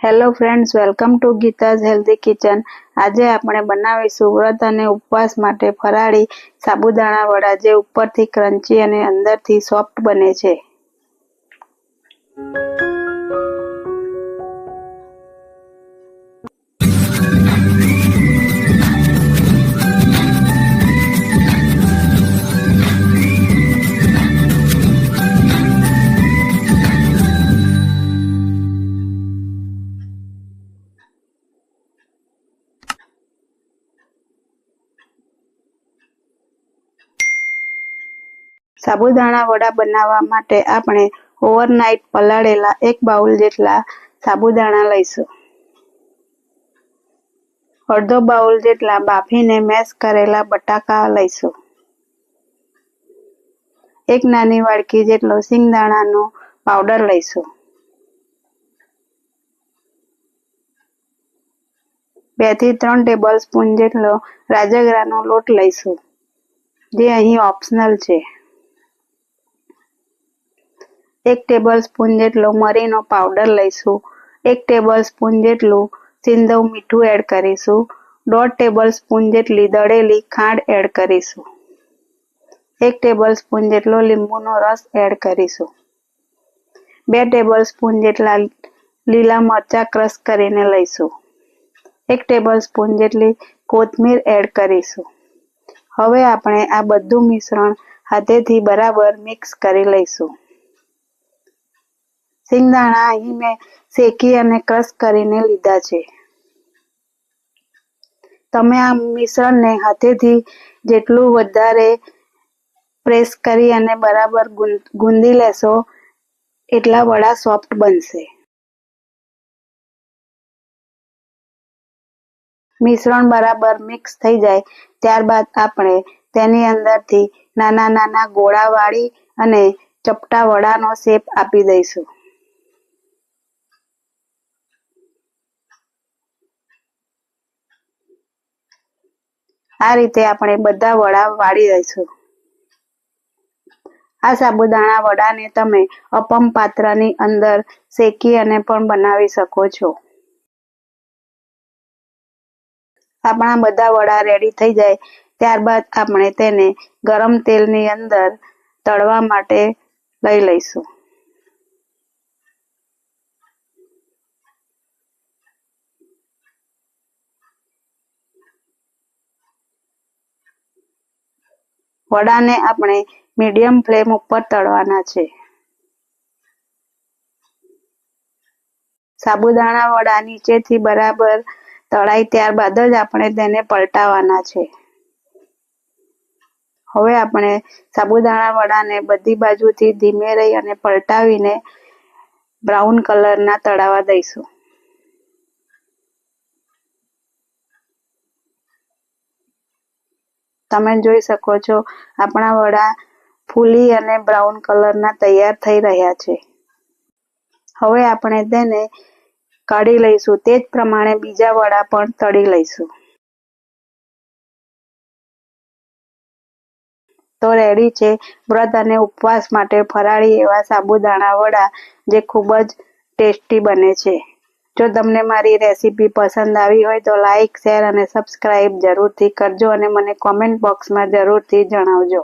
Hello friends welcome to Geeta's healthy kitchen આજે આપણે બનાવીશું વ્રત અને ઉપવાસ માટે ફરાળી સાબુદાણા વડા જે ઉપરથી ક્રન્ચી અને અંદરથી સોફ્ટ બને છે. સાબુદાણા વડા બનાવવા માટે આપણે ઓવરનાઇટ પલાળેલા એક બાઉલ જેટલા સાબુદાણા લઈશું. અડધો બાઉલ જેટલા બાફીને મેશ કરેલા બટાકા લઈશું. એક નાની વાડકી જેટલો સિંગદાણાનો પાવડર લઈશું. બેથી ત્રણ ટેબલ સ્પૂન જેટલો રાજગરાનો લોટ લઈશું, જે અહીં ઓપ્શનલ છે. એક ટેબલ સ્પૂન જેટલો મરીનો પાવડર લઈશું, એક ટેબલ સ્પૂન જેટલું સિંધવ મીઠું એડ કરીશું, દોઢ ટેબલ સ્પૂન જેટલી દળેલી ખાંડ એડ કરીશું, એક ટેબલ સ્પૂન જેટલો લીંબુનો રસ એડ કરીશું, બે ટેબલ સ્પૂન જેટલા લીલા મરચાં ક્રશ કરીને લઈશું, એક ટેબલ સ્પૂન જેટલી કોથમીર એડ કરીશું, હવે આપણે આ બધું મિશ્રણ હાથેથી બરાબર મિક્સ કરી લઈશું. સિંગદાણા, અહીં મેં શેકી અને ક્રશ કરીને લીધા છે. તમે આ મિશ્રણને હાથેથી જેટલું વધારે પ્રેસ કરી અને બરાબર ગુંદી લેશો, એટલા વડા સોફ્ટ બનશે. મિશ્રણ બરાબર મિક્સ થઈ જાય ત્યારબાદ આપણે તેની અંદરથી નાના નાના ગોળા વાળી અને ચપટા વડાનો શેપ આપી દઈશું. આ રીતે આપણે બધા વડા વાળી દઈશું. આ સાબુદાણા વડાને તમે અપમ પાત્રની અંદર શેકી અને પણ બનાવી શકો છો. આપણા બધા વડા રેડી થઈ જાય. ત્યારબાદ આપણે તેને ગરમ તેલની અંદર તળવા માટે લઈ લઈશું. વડાને આપણે મીડિયમ ફ્લેમ ઉપર તળવાના છે. સાબુદાણા વડા નીચેથી બરાબર તળાય ત્યારબાદ જ આપણે તેને પલટાવવાના છે. હવે આપણે સાબુદાણા વડાને બધી બાજુથી ધીમે રહી અને પલટાવીને બ્રાઉન કલરના તળાવા દઈશું. તમે જોઈ શકો છો, આપણા વડા ફૂલી અને બ્રાઉન કલરના તૈયાર થઈ રહ્યા છે. હવે આપણે તેને કાઢી લઈશું. તે જ પ્રમાણે બીજા વડા પણ તળી લઈશું. તો રેડી છે. વ્રત અને ઉપવાસ માટે ફરાળી એવા સાબુદાણા વડા, જે ખૂબ જ ટેસ્ટી બને છે. જો તમને મારી રેસીપી પસંદ આવી હોય તો લાઇક શેર અને સબસ્ક્રાઈબ જરૂરથી કરજો અને મને કોમેન્ટ બોક્સમાં જરૂરથી જણાવજો.